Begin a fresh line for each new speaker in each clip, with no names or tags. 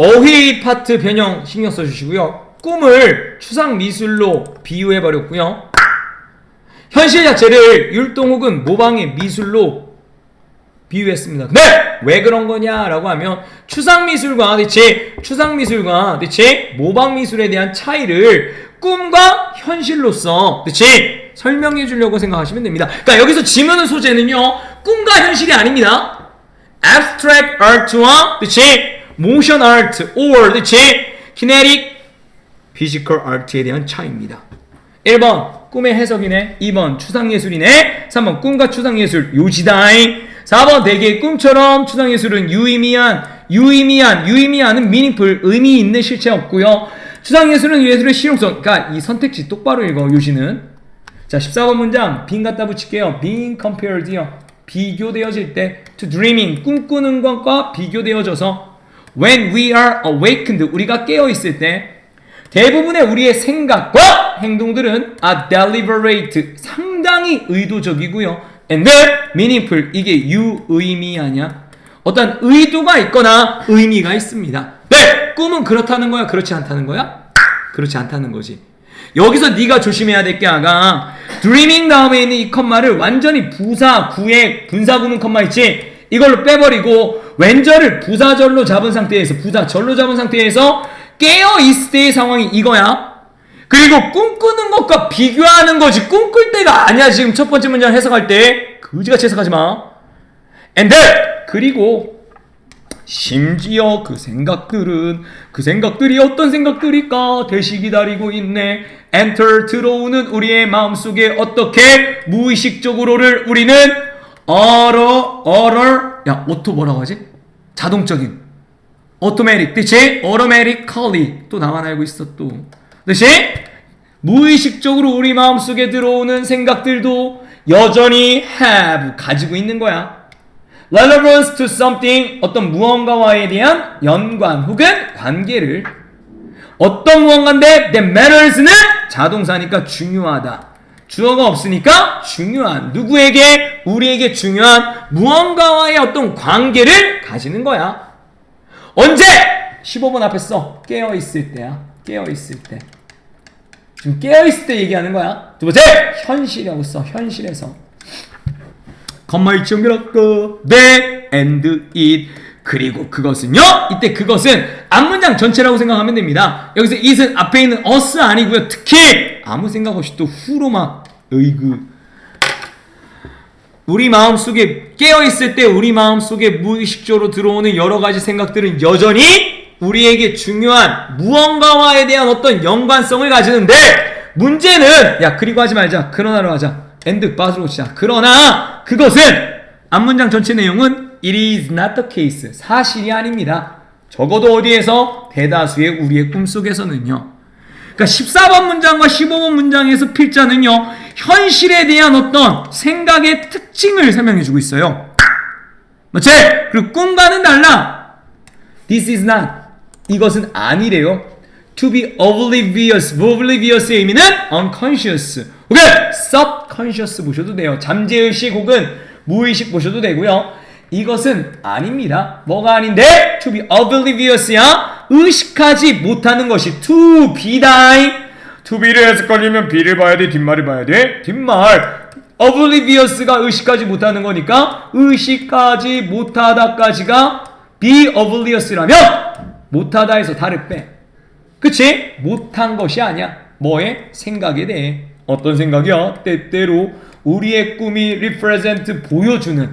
어휘 파트 변형 신경 써주시고요. 꿈을 추상 미술로 비유해 버렸고요. 현실 자체를 율동 혹은 모방의 미술로 비유했습니다. 네! 왜 그런 거냐라고 하면 추상 미술과 대체 추상 미술과 대체 모방 미술에 대한 차이를 꿈과 현실로서 대체 설명해 주려고 생각하시면 됩니다. 그러니까 여기서 지문의 소재는요. 꿈과 현실이 아닙니다. abstract art와 대체 motion art or 대체 kinetic physical art에 대한 차이입니다. 1번 꿈의 해석이네. 2번 추상예술이네. 3번 꿈과 추상예술 요지다잉. 4번 대개의 꿈처럼 추상예술은 유의미한 유의미한 유의미한은 meaningful 의미 있는 실체 없고요. 추상예술은 예술의 실용성 그러니까 이 선택지 똑바로 읽어 요지는. 자 14번 문장 빈 갖다 붙일게요. being compared요 비교되어질 때 to dreaming 꿈꾸는 것과 비교되어져서 when we are awakened 우리가 깨어 있을 때 대부분의 우리의 생각과 행동들은 are deliberate 상당히 의도적이고요. and they're meaningful 이게 유의미하냐? 어떤 의도가 있거나 의미가 있습니다. 네, 꿈은 그렇다는 거야, 그렇지 않다는 거야? 그렇지 않다는 거지. 여기서 네가 조심해야 될 게 아가 dreaming 다음에 있는 이 컴마를 완전히 부사, 구획, 분사 구문 컴마 있지? 이걸로 빼버리고 왼절을 부사절로 잡은 상태에서 부사절로 잡은 상태에서 깨어 있을 때의 상황이 이거야. 그리고 꿈꾸는 것과 비교하는 거지 꿈꿀 때가 아니야 지금 첫 번째 문장 해석할 때 그지같이 해석하지 마. And then 그리고 심지어 그 생각들은 그 생각들이 어떤 생각들일까 대시 기다리고 있네. Enter 들어오는 우리의 마음속에 어떻게 무의식적으로를 우리는 얼어 얼어 야 오토 뭐라고 하지? 자동적인. 오토매틱. 대체 automatically 또 나만 알고 있어 또. 대신 무의식적으로 우리 마음속에 들어오는 생각들도 여전히 have 가지고 있는 거야. relevance to something 어떤 무언가와에 대한 연관 혹은 관계를. 어떤 무언가인데 that matters는 자동사니까 중요하다. 주어가 없으니까 중요한 누구에게 우리에게 중요한 무언가와의 어떤 관계를 가지는 거야. 언제? 15번 앞에 써. 깨어 있을 때야. 깨어 있을 때. 지금 깨어 있을 때 얘기하는 거야. 두 번째, 현실이라고 써. 현실에서. 일치 연결할까? 네, and it. 그리고 그것은요? 이때 그것은 앞문장 전체라고 생각하면 됩니다. 여기서 it은 앞에 있는 us 아니고요. 특히 아무 생각 없이 또 후로 막 으이그 우리 마음속에 깨어 있을 때 우리 마음속에 무의식적으로 들어오는 여러 가지 생각들은 여전히 우리에게 중요한 무언가와에 대한 어떤 연관성을 가지는데 문제는 야 그리고 하지 말자 그러나로 하자 엔드 빠스로 치자 그러나 그것은 앞문장 전체 내용은 it is not the case 사실이 아닙니다 적어도 어디에서 대다수의 우리의 꿈속에서는요 그러니까 14번 문장과 15번 문장에서 필자는요 현실에 대한 어떤 생각의 특징을 설명해 주고 있어요 맞지? 그리고 꿈과는 달라 This is not 이것은 아니래요. To be oblivious, oblivious의 의미는 unconscious. 오케이, subconscious 보셔도 돼요. 잠재의식 혹은 무의식 보셔도 되고요. 이것은 아닙니다. 뭐가 아닌데? To be oblivious야 의식하지 못하는 것이 to be다잉. to be를 해석하려면 be를 봐야 돼, 뒷말을 봐야 돼. 뒷말. oblivious가 의식하지 못하는 거니까 의식하지 못하다까지가 be oblivious라면 못하다에서 다를 빼. 그치? 못한 것이 아니야. 뭐에? 생각에 대해. 어떤 생각이야? 때때로 우리의 꿈이 represent 보여주는.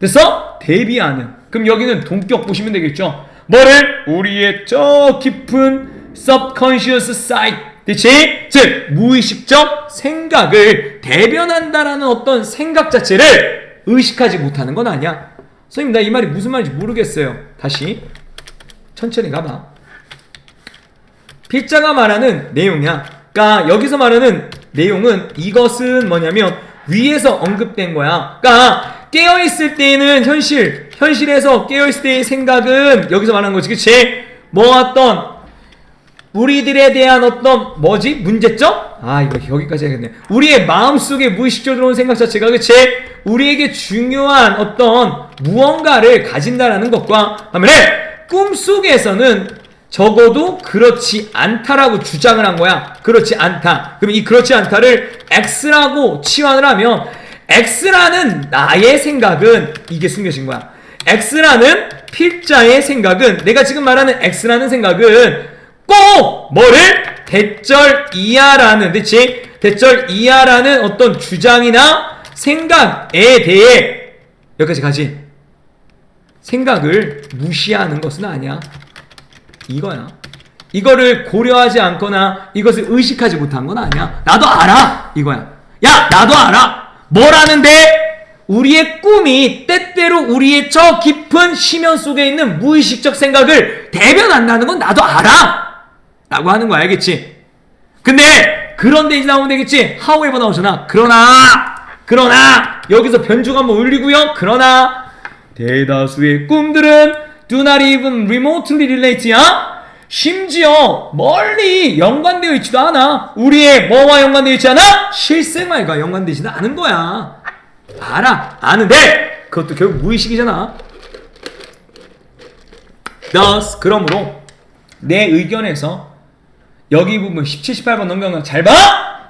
됐어? 대비하는. 그럼 여기는 동격 보시면 되겠죠? 뭐를? 우리의 저 깊은 subconscious side. 그치? 즉, 무의식적 생각을 대변한다라는 어떤 생각 자체를 의식하지 못하는 건 아니야. 선생님, 나 이 말이 무슨 말인지 모르겠어요. 다시. 천천히 가봐. 필자가 말하는 내용이야. 그러니까 여기서 말하는 내용은 이것은 뭐냐면 위에서 언급된 거야. 그러니까 깨어 있을 때는 현실, 현실에서 깨어 있을 때의 생각은 여기서 말하는 거지? 뭐 어떤 우리들에 대한 어떤 뭐지 문제점? 아 이거 여기까지 해야겠네. 우리의 마음속에 무의식적으로 들어온 생각 자체가 그치? 우리에게 중요한 어떤 무언가를 가진다라는 것과 하면에 꿈속에서는 적어도 그렇지 않다라고 주장을 한 거야. 그렇지 않다. 그럼 이 그렇지 않다를 X라고 치환을 하면 X라는 나의 생각은 이게 숨겨진 거야. X라는 필자의 생각은 내가 지금 말하는 X라는 생각은 꼭 뭐를 대절 이하라는 그치? 대절 이하라는 어떤 주장이나 생각에 대해 여기까지 가지. 생각을 무시하는 것은 아니야. 이거야. 이거를 고려하지 않거나 이것을 의식하지 못한 건 아니야. 나도 알아. 이거야. 야, 나도 알아. 뭐라는데? 우리의 꿈이 때때로 우리의 저 깊은 심연 속에 있는 무의식적 생각을 대변한다는 건 나도 알아. 라고 하는 거 알겠지? 근데 그런데 이제 나오면 되겠지? however 나오잖아. 그러나 그러나 여기서 변주가 한번 울리고요. 그러나 대다수의 꿈들은 do not even remotely relate야. 심지어 멀리 연관되어 있지도 않아. 우리의 뭐와 연관되어 있지 않아? 실생활과 연관되지도 않은 거야. 알아. 아는데 그것도 결국 무의식이잖아. thus 그러므로 내 의견에서 여기 부분 17, 18번 넘겨가 잘 봐!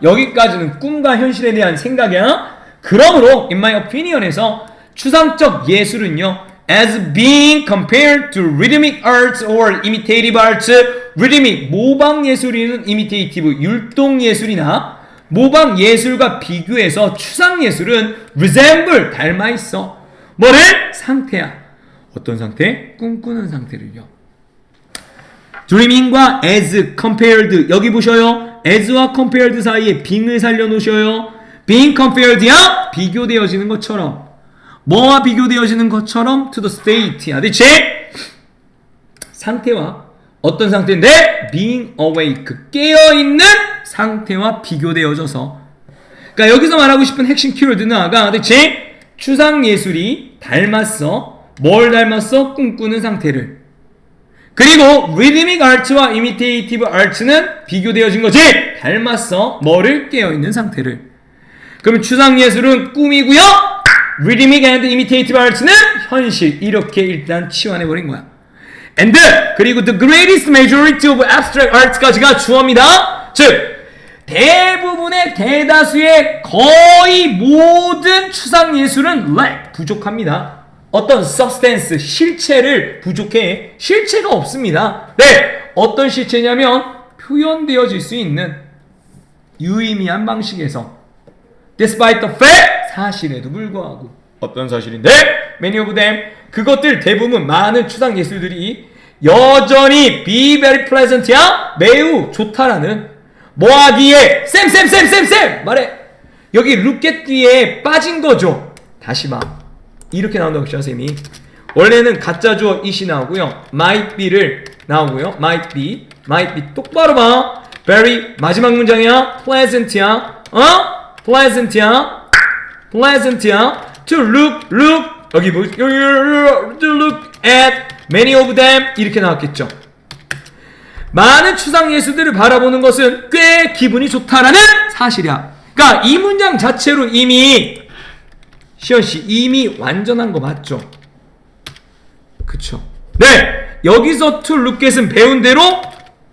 여기까지는 꿈과 현실에 대한 생각이야. 그러므로 in my opinion에서 추상적 예술은요 as being compared to rhythmic arts or imitative arts rhythmic 모방 예술이는 imitative 율동 예술이나 모방 예술과 비교해서 추상 예술은 resemble 닮아 있어 뭐를 상태야 어떤 상태 꿈꾸는 상태를요 dreaming과 as compared 여기 보셔요. as와 compared 사이에 being을 살려 놓으셔요. being compared야 비교되어지는 것처럼 뭐와 비교되어지는 것처럼 to the state야. 그치? 상태와 어떤 상태인데 being awake 깨어있는 상태와 비교되어져서 그러니까 여기서 말하고 싶은 핵심 키워드는 아가 그치? 추상 예술이 닮았어 뭘 닮았어? 꿈꾸는 상태를 그리고 리드믹 아트와 이미테이티브 아트는 비교되어진 거지 닮았어 뭐를 깨어있는 상태를 그러면 추상 예술은 꿈이고요 리드믹 앤드 이미테이티브 아트는 현실 이렇게 일단 치환해버린 거야. And 그리고 the greatest majority of abstract arts까지가 주어입니다. 즉 대부분의 대다수의 거의 모든 추상 예술은 lack 부족합니다. 어떤 substance 실체를 부족해. 실체가 없습니다. 네, 어떤 실체냐면 표현되어질 수 있는 유의미한 방식에서 despite the fact 사실에도 불구하고. 어떤 사실인데? Many of them 그것들 대부분 많은 추상 예술들이 여전히 be very pleasant야 매우 좋다라는 뭐하기에 쌤쌤쌤쌤쌤! 말해. 여기 루켓 뒤에 빠진 거죠. 다시 봐. 이렇게 나온다고 선생님이. 원래는 가짜 주어 it이 나오고요. might be를 나오고요. might be might be. 똑바로 봐. very 마지막 문장이야. pleasant야. 어? pleasant야 pleasant야 to look look 여기 뭐 to look at many of them 이렇게 나왔겠죠 많은 추상 예술들을 바라보는 것은 꽤 기분이 좋다라는 사실이야 그러니까 이 문장 자체로 이미 시현 씨 이미 완전한 거 맞죠? 그쵸? 네 여기서 to lookat은 배운 대로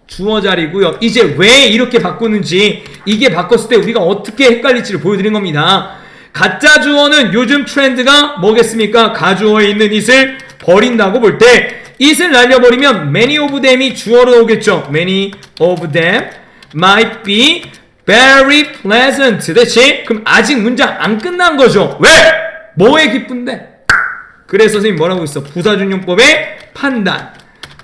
주어 자리고요. 이제 왜 이렇게 바꾸는지 이게 바꿨을 때 우리가 어떻게 헷갈릴지를 보여드린 겁니다. 가짜 주어는 요즘 트렌드가 뭐겠습니까? 가주어에 있는 it을 버린다고 볼 때 it을 날려버리면 many of them이 주어로 오겠죠. many of them might be very pleasant. 대체 그럼 아직 문장 안 끝난 거죠. 왜? 뭐에 기쁜데? 그래서 선생님 뭐라고 했어? 부사준용법의 판단.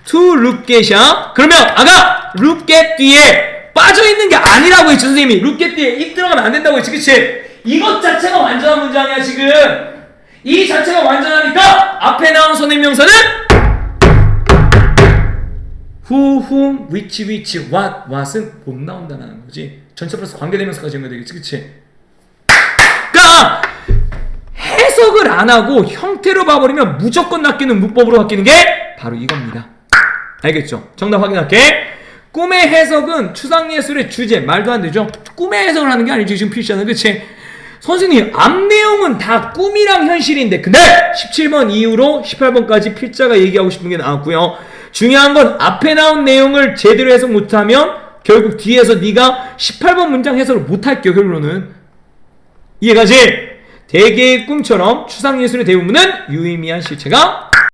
to look at이야. 그러면 아가 look at 뒤에 빠져 있는 게 아니라고 했죠 선생님이. look at 뒤에 이 들어가면 안 된다고 했지, 그치? 이것 자체가 완전한 문장이야 지금. 이 자체가 완전하니까 앞에 나온 선행명사는 who, whom, which, which, what, what은 못 나온다는 거지. 전체 플러스 관계대명사까지 연결되겠지, 그치? 그러니까 해석을 안 하고 형태로 봐버리면 무조건 낚이는 문법으로 바뀌는 게 바로 이겁니다. 알겠죠? 정답 확인할게. 꿈의 해석은 추상예술의 주제 말도 안 되죠? 꿈의 해석을 하는 게 아니지 지금 필시하는 그치? 선생님 앞 내용은 다 꿈이랑 현실인데 근데 17번 이후로 18번까지 필자가 얘기하고 싶은 게 나왔고요. 중요한 건 앞에 나온 내용을 제대로 해석 못하면 결국 뒤에서 네가 18번 문장 해석을 못할게요 결론은 이해가지? 대개의 꿈처럼 추상예술의 대부분은 유의미한 실체가